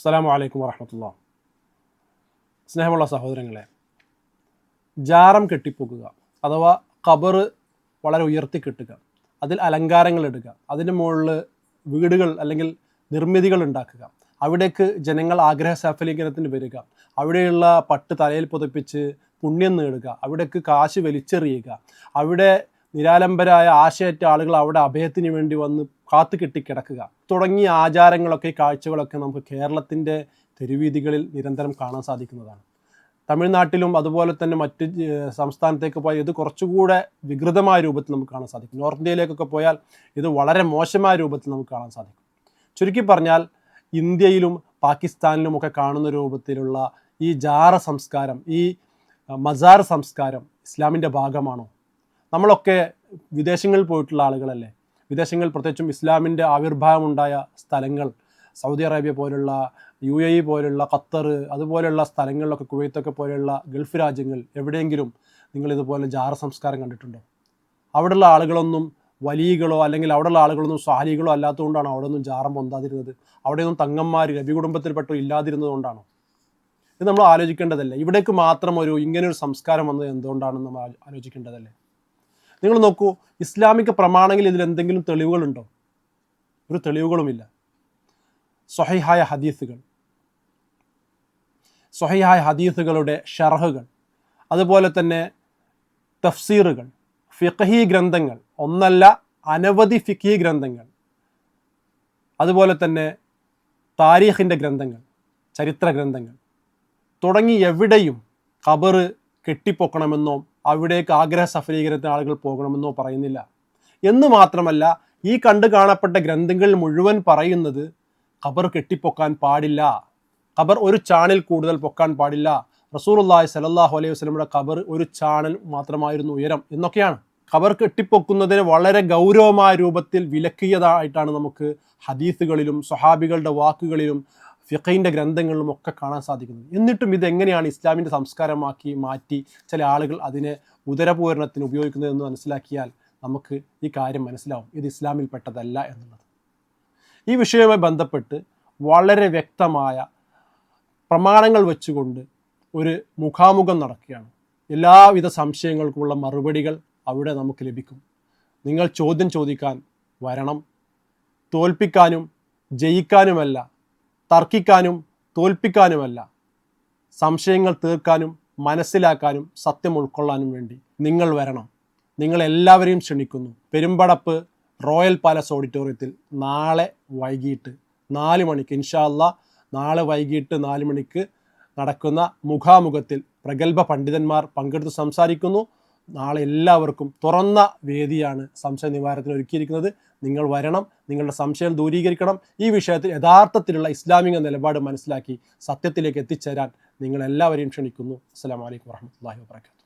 അസ്സാം വലൈക്കും വറഹമത്തുള്ള സ്നേഹമുള്ള സഹോദരങ്ങളെ ജാറം കെട്ടിപ്പോക്കുക അഥവാ ഖബറ് വളരെ ഉയർത്തി കെട്ടുക അതിൽ അലങ്കാരങ്ങൾ ഇടുക അതിന്റെ മുകളിൽ വീടുകൾ അല്ലെങ്കിൽ നിർമ്മിതികൾ ഉണ്ടാക്കുക അവിടേക്ക് ജനങ്ങൾ ആഗ്രഹ സഫലീകരണത്തിന് വരിക അവിടെയുള്ള പട്ട് തലയിൽ പുതപ്പിച്ച് പുണ്യം നേടുക അവിടേക്ക് കാശ് വലിച്ചെറിയുക അവിടെ നിരാലംബരായ ആശയറ്റ ആളുകൾ അവിടെ അഭയത്തിന് വേണ്ടി വന്ന് കാത്തു കെട്ടി കിടക്കുക തുടങ്ങിയ ആചാരങ്ങളൊക്കെ കാഴ്ചകളൊക്കെ നമുക്ക് കേരളത്തിന്റെ തെരുവീതികളിൽ നിരന്തരം കാണാൻ സാധിക്കുന്നതാണ്. തമിഴ്നാട്ടിലും അതുപോലെ തന്നെ മറ്റ് സംസ്ഥാനത്തേക്ക് പോയാൽ ഇത് കുറച്ചുകൂടെ വികൃതമായ രൂപത്തിൽ നമുക്ക് കാണാൻ സാധിക്കും. നോർത്ത് ഇന്ത്യയിലേക്കൊക്കെ പോയാൽ ഇത് വളരെ മോശമായ രൂപത്തിൽ നമുക്ക് കാണാൻ സാധിക്കും. ചുരുക്കി പറഞ്ഞാൽ ഇന്ത്യയിലും പാകിസ്ഥാനിലും ഒക്കെ കാണുന്ന രൂപത്തിലുള്ള ഈ ജാറ സംസ്കാരം ഈ മസാർ സംസ്കാരം ഇസ്ലാമിന്റെ ഭാഗമാണോ? നമ്മളൊക്കെ വിദേശങ്ങളിൽ പോയിട്ടുള്ള ആളുകളല്ലേ? വിദേശങ്ങളിൽ പ്രത്യേകിച്ചും ഇസ്ലാമിന്റെ ആവിർഭാവമുണ്ടായ സ്ഥലങ്ങൾ സൗദി അറേബ്യ പോലുള്ള യു എ ഇ പോലുള്ള ഖത്തർ അതുപോലെയുള്ള സ്ഥലങ്ങളിലൊക്കെ കുവൈത്തൊക്കെ പോലെയുള്ള ഗൾഫ് രാജ്യങ്ങൾ എവിടെയെങ്കിലും നിങ്ങൾ ഇതുപോലെ ജാറ സംസ്കാരം കണ്ടിട്ടുണ്ടോ? അവിടെയുള്ള ആളുകളൊന്നും വലിയകളോ അല്ലെങ്കിൽ അവിടെയുള്ള ആളുകളൊന്നും സ്വാലികളോ അല്ലാത്തതുകൊണ്ടാണ് അവിടെ ഒന്നും ജാറം പൊന്താതിരുന്നത്? അവിടെയൊന്നും തങ്ങന്മാർ രവി കുടുംബത്തിൽപ്പെട്ടോ ഇല്ലാതിരുന്നത് ഇത് നമ്മൾ ആലോചിക്കേണ്ടതല്ലേ? ഇവിടേക്ക് മാത്രം ഒരു ഇങ്ങനെ ഒരു സംസ്കാരം വന്നത് എന്തുകൊണ്ടാണെന്ന് നമ്മൾ ആലോചിക്കേണ്ടതല്ലേ? നിങ്ങൾ നോക്കൂ ഇസ്ലാമിക പ്രമാണങ്ങളിൽ ഇതിൽ എന്തെങ്കിലും തെളിവുകളുണ്ടോ? ഒരു തെളിവുകളുമില്ല. സ്വഹൈഹായ ഹദീസുകൾ. സ്വഹൈഹായ ഹദീസുകളുടെ ഷർഹുകൾ. അതുപോലെ തന്നെ തഫ്സീറുകൾ. ഫിഖഹി ഗ്രന്ഥങ്ങൾ. ഒന്നല്ല അനവധി ഫിഖഹി ഗ്രന്ഥങ്ങൾ. അതുപോലെ തന്നെ താരീഖിന്റെ ഗ്രന്ഥങ്ങൾ ചരിത്ര ഗ്രന്ഥങ്ങൾ. തുടങ്ങി എവിടെയും ഖബറ് കെട്ടിപ്പൊക്കണമെന്നോ അവിടേക്ക് ആഗ്രഹ സഫലീകരണത്തിന് ആളുകൾ പോകണമെന്നോ പറയുന്നില്ല. എന്ന് മാത്രമല്ല ഈ കണ്ടു കാണപ്പെട്ട ഗ്രന്ഥങ്ങൾ മുഴുവൻ പറയുന്നത് ഖബർ കെട്ടിപ്പൊക്കാൻ പാടില്ല. ഖബർ ഒരു ചാണിൽ കൂടുതൽ പൊക്കാൻ പാടില്ല. റസൂലുള്ളാഹി സലല്ലാഹു അലൈഹി വസ്ലമുടെ ഖബർ ഒരു ചാണൽ മാത്രമായിരുന്നു ഉയരം എന്നൊക്കെയാണ്. ഖബർ കെട്ടിപ്പൊക്കുന്നതിന് വളരെ ഗൗരവമായ രൂപത്തിൽ വിലക്കിയതായിട്ടാണ് നമുക്ക് ഹദീസുകളിലും സ്വഹാബികളുടെ വാക്കുകളിലും ഫിഖൈന്റെ ഗ്രന്ഥങ്ങളിലും ഒക്കെ കാണാൻ സാധിക്കുന്നത് എന്നിട്ടും ഇത് എങ്ങനെയാണ് ഇസ്ലാമിന്റെ സംസ്കാരമാക്കി മാറ്റി ചില ആളുകൾ അതിനെ ഉദരപൂരണത്തിന് ഉപയോഗിക്കുന്നതെന്ന് മനസ്സിലാക്കിയാൽ നമുക്ക് ഈ കാര്യം മനസ്സിലാവും. ഇത് ഇസ്ലാമിൽ പെട്ടതല്ല എന്നുള്ളത്. ഈ വിഷയവുമായി ബന്ധപ്പെട്ട് വളരെ വ്യക്തമായ പ്രമാണങ്ങൾ വെച്ചുകൊണ്ട് ഒരു മുഖാമുഖം നടക്കുകയാണ്. എല്ലാവിധ സംശയങ്ങൾക്കുള്ള മറുപടികൾ അവിടെ നമുക്ക് ലഭിക്കും. നിങ്ങൾ ചോദ്യം ചോദിക്കാൻ വരണം. തോൽപ്പിക്കാനും ജയിക്കാനുമല്ല. തർക്കിക്കാനും തോൽപ്പിക്കാനുമല്ല. സംശയങ്ങൾ തീർക്കാനും മനസ്സിലാക്കാനും സത്യം ഉൾക്കൊള്ളാനും വേണ്ടി നിങ്ങൾ വരണം. നിങ്ങൾ എല്ലാവരെയും ക്ഷണിക്കുന്നു. പെരുമ്പടപ്പ് റോയൽ പാലസ് ഓഡിറ്റോറിയത്തിൽ നാളെ വൈകിട്ട് നാല് മണിക്ക് ഇൻഷാല്ല നാളെ വൈകിട്ട് നാല് മണിക്ക് നടക്കുന്ന മുഖാമുഖത്തിൽ പ്രഗത്ഭ പണ്ഡിതന്മാർ പങ്കെടുത്ത് സംസാരിക്കുന്നു. നാളെ എല്ലാവർക്കും തുറന്ന വേദിയാണ് സംശയ നിവാരണത്തിന് ഒരുക്കിയിരിക്കുന്നത് നിങ്ങൾ വരണം നിങ്ങളുടെ സംശയം ദൂരീകരിക്കണം. ഈ വിഷയത്തിൽ യഥാർത്ഥത്തിലുള്ള ഇസ്ലാമിക നിലപാട് മനസ്സിലാക്കി സത്യത്തിലേക്ക് എത്തിച്ചേരാൻ നിങ്ങൾ എല്ലാവരെയും ക്ഷണിക്കുന്നു. അസ്സാം വലൈക്കും വാഹമത്തല്ലാഹി വാബർക്കാത്തു